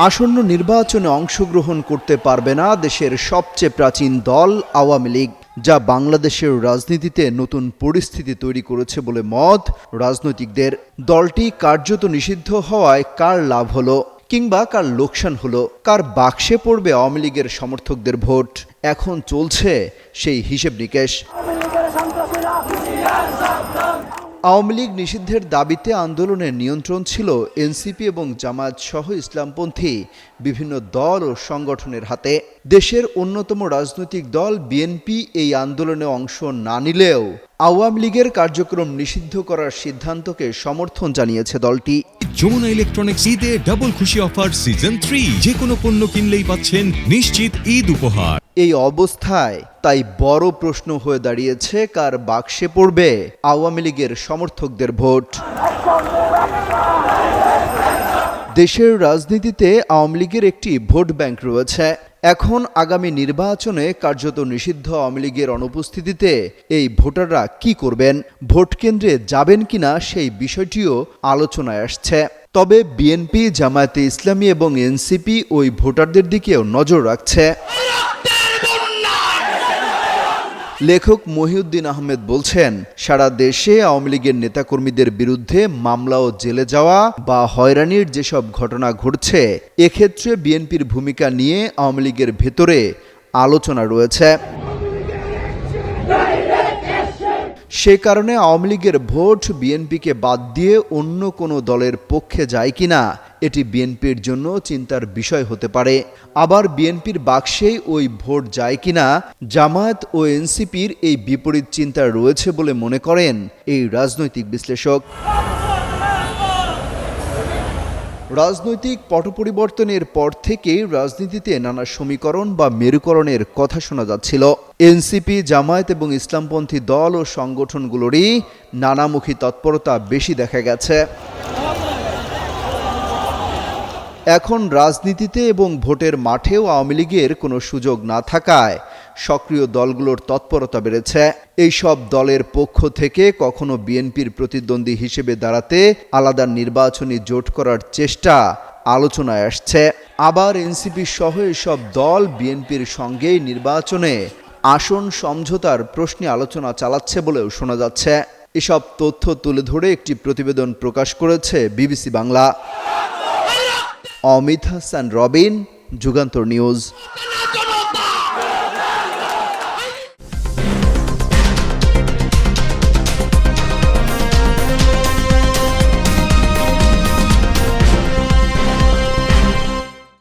আসন্ন নির্বাচনে অংশগ্রহণ করতে পারবে না দেশের সবচেয়ে প্রাচীন দল আওয়ামী লীগ, যা বাংলাদেশের রাজনীতিতে নতুন পরিস্থিতি তৈরি করেছে বলে মত রাজনৈতিকদের। দলটি কার্যত নিষিদ্ধ হওয়ায় কার লাভ হলো কিংবা কার লোকসান হলো, কার বাক্সে পড়বে আওয়ামী লীগের সমর্থকদের ভোট? এখন চলছে সেই হিসেব নিকেশ। আওয়ামী লীগ নিষিদ্ধের দাবিতে আন্দোলনের নিয়ন্ত্রণ ছিল এনসিপি এবং জামায়াত সহ ইসলামপন্থী বিভিন্ন দল ও সংগঠনের হাতে। দেশের অন্যতম রাজনৈতিক দল বিএনপি এই আন্দোলনে অংশ না নিলেও আওয়ামী লীগের কার্যক্রম নিষিদ্ধ করার সিদ্ধান্তকে সমর্থন জানিয়েছে দলটি। যমুনা ইলেকট্রনিক্স ঈদে ডাবল খুশি অফার সিজন থ্রি। যে কোনো পণ্য কিনলেই পাচ্ছেন নিশ্চিত ঈদ উপহার। এই অবস্থায় তাই বড় প্রশ্ন হয়ে দাঁড়িয়েছে, কার বাক্সে পড়বে আওয়ামী লীগের সমর্থকদের ভোট। দেশের রাজনীতিতে আওয়ামী লীগের একটি ভোট ব্যাংক রয়েছে। এখন আগামী নির্বাচনে কার্যত নিষিদ্ধ আওয়ামী লীগের অনুপস্থিতিতে এই ভোটাররা কি করবেন, ভোট কেন্দ্রে যাবেন কিনা সেই বিষয়টিও আলোচনায় আসছে। তবে বিএনপি, জামায়াতে ইসলামী এবং এনসিপি ওই ভোটারদের দিকেও নজর রাখছে। লেখক মহিউদ্দিন আহমেদ বলছেন, সারা দেশে আওয়ামী লীগের নেতাকর্মীদের বিরুদ্ধে মামলা ও জেলে যাওয়া বা হয়রানির যেসব ঘটনা ঘটছে, এক্ষেত্রে বিএনপির ভূমিকা নিয়ে আওয়ামী লীগের ভেতরে আলোচনা রয়েছে। সে কারণে আওয়ামী লীগের ভোট বিএনপিকে বাদ দিয়ে অন্য কোনো দলের পক্ষে যায় কিনা এটি বিএনপির জন্য চিন্তার বিষয় হতে পারে। আবার বিএনপির বাক্সেই ওই ভোট যায় কিনা, জামায়াত ও এনসিপির এই বিপরীত চিন্তা রয়েছে বলে মনে করেন এই রাজনৈতিক বিশ্লেষক। রাজনৈতিক পট পরিবর্তনের পর থেকেই রাজনীতিতে নানা সমীকরণ বা মেরুকরণের কথা শোনা যাচ্ছিল। এনসিপি, জামায়াত এবং ইসলামপন্থী দল ও সংগঠনগুলোরই নানামুখী তৎপরতা বেশি দেখা গেছে। এখন রাজনীতিতে এবং ভোটের মাঠেও আওয়ামী লীগের কোনো সুযোগ না থাকায় সক্রিয় দলগুলোর তৎপরতা বেড়েছে। এই সব দলের পক্ষ থেকে কখনো বিএনপির প্রতিদ্বন্দ্বী হিসেবে দাঁড়াতে আলাদা নির্বাচনী জোট করার চেষ্টা আলোচনায় আসছে। আবার এনসিপি সহ এসব দল বিএনপির সঙ্গে নির্বাচনে আসন সমঝোতার প্রশ্নে আলোচনা চালাচ্ছে বলেও শোনা যাচ্ছে। এসব তথ্য তুলে ধরে একটি প্রতিবেদন প্রকাশ করেছে বিবিসি বাংলা। অমিত হাসান রবিন যুগান্তর নিউজ।